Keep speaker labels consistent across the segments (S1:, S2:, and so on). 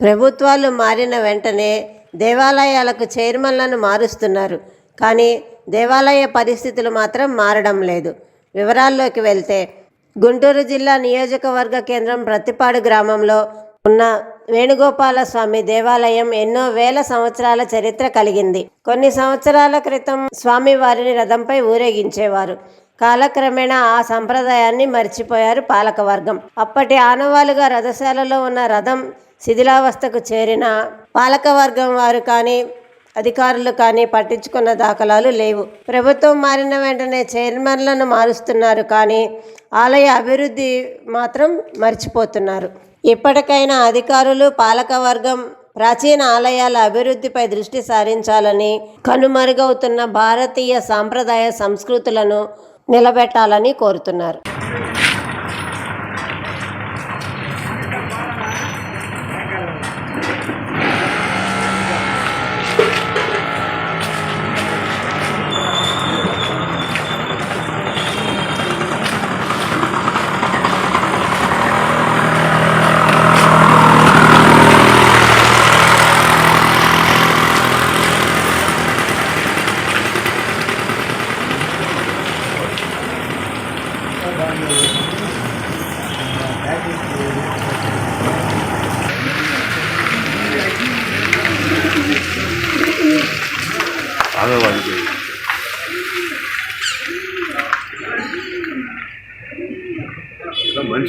S1: ప్రభుత్వాలు మారిన వెంటనే దేవాలయాలకు చైర్మన్లను మారుస్తున్నారు. కానీ దేవాలయ పరిస్థితులు మాత్రం మారడం లేదు. వివరాల్లోకి వెళ్తే గుంటూరు జిల్లా నియోజకవర్గ కేంద్రం ప్రతిపాడు గ్రామంలో ఉన్న వేణుగోపాల స్వామి దేవాలయం ఎన్నో వేల సంవత్సరాల చరిత్ర కలిగింది. కొన్ని సంవత్సరాల క్రితం స్వామి వారిని రథంపై ఊరేగించేవారు. కాలక్రమేణా ఆ సంప్రదాయాన్ని మర్చిపోయారు పాలకవర్గం. అప్పటి ఆనవాలుగా రథశాలలో ఉన్న రథం శిథిలావస్థకు చేరిన పాలకవర్గం వారు కానీ అధికారులు కానీ పట్టించుకున్న దాఖలాలు లేవు. ప్రభుత్వం మారిన వెంటనే చైర్మన్లను మారుస్తున్నారు కానీ ఆలయ అభివృద్ధి మాత్రం మర్చిపోతున్నారు. ఇప్పటికైనా అధికారులు పాలకవర్గం ప్రాచీన ఆలయాల అభివృద్ధిపై దృష్టి సారించాలని కనుమరుగవుతున్న భారతీయ సాంప్రదాయ సంస్కృతులను నిలబెట్టాలని కోరుతున్నారు.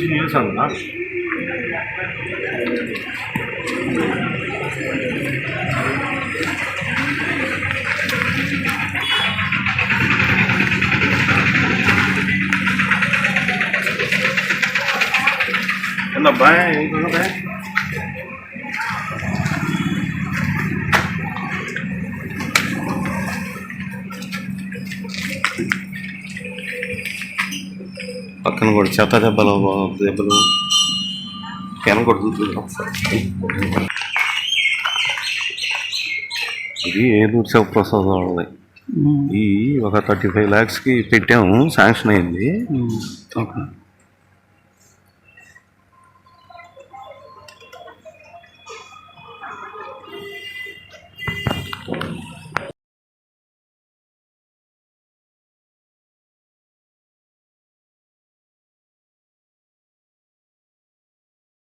S2: మంచి న్యూస్ అన్నా ఏందబ్బా ఏంటబ్బా పక్కన కూడా చెత్త దెబ్బలు దెబ్బలు. వెనక కూడా చూద్దాం ఒకసారి. ఇది ఏలూరు శివప్రసాద్ వాళ్ళది ఈ ఒక థర్టీ ఫైవ్ ల్యాక్స్కి పెట్టాము శాంక్షన్ అయింది.
S3: ఓకే.